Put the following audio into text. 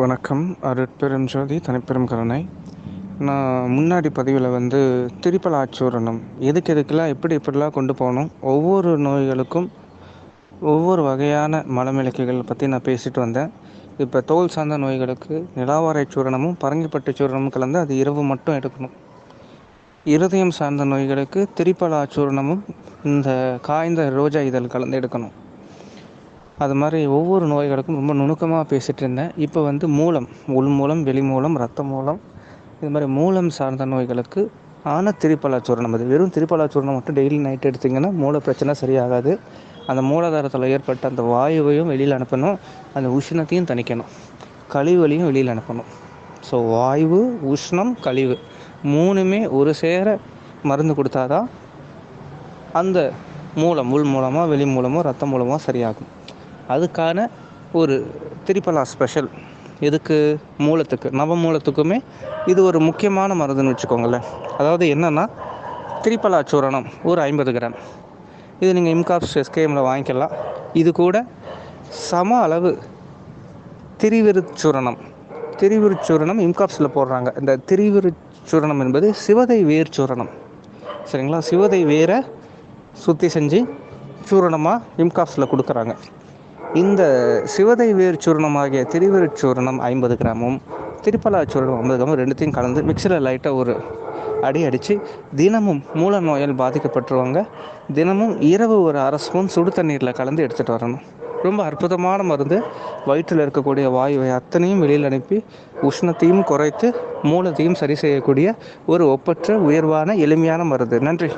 வணக்கம். அருட்பெரும் ஜோதி தனிப்பெரும் கருணை. நான் முன்னாடி பதிவில் வந்து திரிபல ஆச்சூரணம். எதுக்கு எதுக்கெல்லாம் எப்படி எப்படிலாம் கொண்டு போகணும்? ஒவ்வொரு நோய்களுக்கும் ஒவ்வொரு வகையான மலமிளக்குகள் பற்றி நான் பேசிட்டு வந்தேன். இப்போ தோல் சார்ந்த நோய்களுக்கு நிலாவாரை சூரணமும் பரங்கிப்பட்டு சூரணமும் கலந்து அது இரவு மட்டும் எடுக்கணும். இருதயம் சார்ந்த நோய்களுக்கு திரிபல ஆச்சூரணமும் இந்த காய்ந்த ரோஜா இதழ் கலந்து எடுக்கணும். அது மாதிரி ஒவ்வொரு நோய்களுக்கும் ரொம்ப நுணுக்கமாக பேசிகிட்டு இருந்தேன். இப்போ வந்து மூலம் உள் மூலம் வெளி மூலம் ரத்த மூலம் இது மாதிரி மூலம் சார்ந்த நோய்களுக்கு ஆனால் திரிப்பலாச்சூரணம். அது வெறும் திரிப்பலாச்சூரணம் மட்டும் டெய்லி நைட் எடுத்திங்கன்னா மூல பிரச்சனை சரியாகாது. அந்த மூலாதாரத்தில் ஏற்பட்ட அந்த வாயுவையும் வெளியில் அனுப்பணும். அந்த உஷ்ணத்தையும் தணிக்கணும். கழிவுகளையும் வெளியில் அனுப்பணும். ஸோ வாயு உஷ்ணம் கழிவு மூணுமே ஒரு சேர மருந்து கொடுத்தாதான் அந்த மூலம் உள் மூலமாக வெளி மூலமாக ரத்த மூலமாக சரியாகும். அதுக்கான ஒரு திரிபலா ஸ்பெஷல். எதுக்கு மூலத்துக்கு நவ மூலத்துக்குமே இது ஒரு முக்கியமான மருந்துன்னு வச்சுக்கோங்களேன். அதாவது என்னென்னா திரிபலா சூரணம் ஒரு ஐம்பது கிராம். இது நீங்கள் இம்காப்ஸ் எஸ்கேஎம்மில் வாங்கிக்கலாம். இது கூட சம அளவு திரிவிருச்சூரணம் திரிவிருச்சூரணம் இம்காப்ஸில் போடுறாங்க. இந்த திரிவிருச்சூரணம் என்பது சிவதை வேர் சூரணம். சரிங்களா? சிவதை வேரை சுத்தி செஞ்சு சூரணமாக இம்காப்ஸில் கொடுக்குறாங்க. இந்த சிவதை வேர் சூரணமாகிய திரிவேர் சூரணம் ஐம்பது கிராமும் திருப்பலா சூரணம் ஐம்பது கிராமும் ரெண்டுத்தையும் கலந்து மிக்சரில் லைட்டாக ஒரு அடி அடித்து தினமும் மூல நோயால் பாதிக்கப்பட்டுருவாங்க. தினமும் இரவு ஒரு அரை ஸ்பூன் சுடு தண்ணீரில் கலந்து எடுத்துகிட்டு வரணும். ரொம்ப அற்புதமான மருந்து. வயிற்றில் இருக்கக்கூடிய வாயுவை அத்தனையும் வெளியில் அனுப்பி உஷ்ணத்தையும் குறைத்து மூலத்தையும் சரி செய்யக்கூடிய ஒரு ஒப்பற்ற உயர்வான எளிமையான மருந்து. நன்றி.